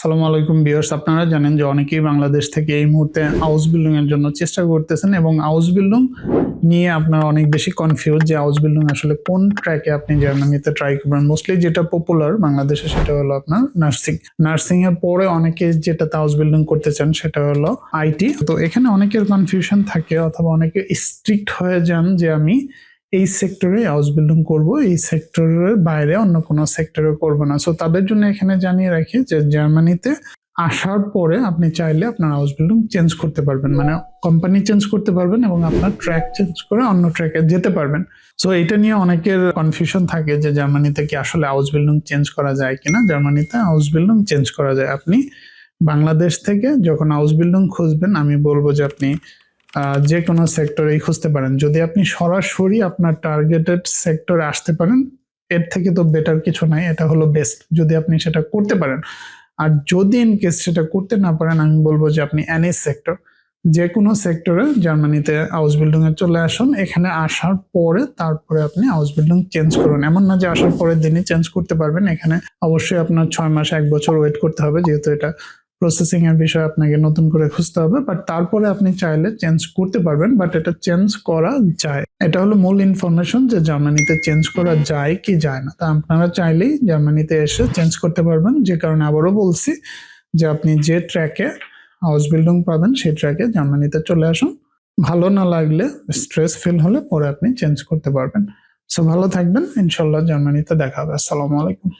আসসালামু আলাইকুম বিয়ার্স আপনারা জানেন যে অনেকেই বাংলাদেশ থেকে এই মুহূর্তে হাউস বিল্ডিং এর জন্য চেষ্টা করতেছেন এবং হাউস বিল্ডিং নিয়ে আপনারা অনেক বেশি কনফিউজ যে হাউস বিল্ডিং আসলে কোন ট্র্যাকে আপনি জার্মানিতে ট্রাই করবেন। মোস্টলি যেটা পপুলার বাংলাদেশে সেটা হলো আপনার নার্সিং নার্সিং এর পরে অনেকে যেটাতে হাউস বিল্ডিং করতে চান সেটা হলো আইটি তো এখানে অনেকের কনফিউশন থাকে অথবা অনেকে স্ট্রিক্ট হয়ে যান যে আমি এই সেক্টরে হাউস বিল্ডিং করব, এই সেক্টরের বাইরে অন্য কোনো সেক্টরে করব না। সো তাদের জন্য এখানে জানিয়ে রাখি যে জার্মানিতে আসার পরে আপনি চাইলে আপনার হাউস বিল্ডিং চেঞ্জ করতে পারবেন। মানে কোম্পানি চেঞ্জ করতে পারবেন এবং আপনার ট্র্যাক চেঞ্জ করে অন্য ট্র্যাকে যেতে পারবেন। সো এটা নিয়ে অনেকের কনফিউশন থাকে যে জার্মানিতে কি আসলে হাউস বিল্ডিং চেঞ্জ করা যায় কিনা? জার্মানিতে হাউস বিল্ডিং চেঞ্জ করা যায়। আপনি বাংলাদেশ থেকে যখন হাউস বিল্ডিং খুঁজবেন, আমি বলব যে আপনি যে কোনো সেক্টরেই খুঁজতে পারেন। যদি আপনি সরাসরি আপনার টার্গেটেড সেক্টরে আসতে পারেন, এর থেকে তো বেটার কিছু নাই, এটা হলো বেস্ট যদি আপনি সেটা করতে পারেন। আর যদি ইন কেস সেটা করতে না পারেন, আমি বলব যে আপনি এনএস সেক্টর যে কোনো সেক্টরে জার্মানিতে হাউস বিল্ডিং এ চলে আসুন, এখানে আসার পরে তারপরে আপনি হাউস বিল্ডিং চেঞ্জ করুন। এমন না যে আসার পরের দিনই চেঞ্জ করতে পারবেন, এখানে অবশ্যই আপনার ছয় মাস, এক বছর ওয়েট করতে হবে, যেহেতু এটা প্রসেসিং এর বিষয়ে আপনাকে নতুন করে খুঁজতে হবে বাট তারপরে আপনি চাইলে চেঞ্জ করতে পারবেন বাট এটা চেঞ্জ করা যায়। এটা হলো মূল ইনফরমেশন যে জার্মানিতে চেঞ্জ করা যায় কি যায় না। তা আপনারা চাইলেই জার্মানিতে এসে চেঞ্জ করতে পারবেন। যে কারণে আবারও বলছি যে আপনি যে ট্র্যাকে হাউস বিল্ডিং পাবেন, সেই ট্র্যাকে জার্মানিতে চলে আসুন। ভালো না লাগলে স্ট্রেস ফিল হলে পরে আপনি চেঞ্জ করতে পারবেন। সো ভালো থাকবেন। ইনশাল্লাহ জার্মানিতে দেখা হবে। আসসালামু আলাইকুম।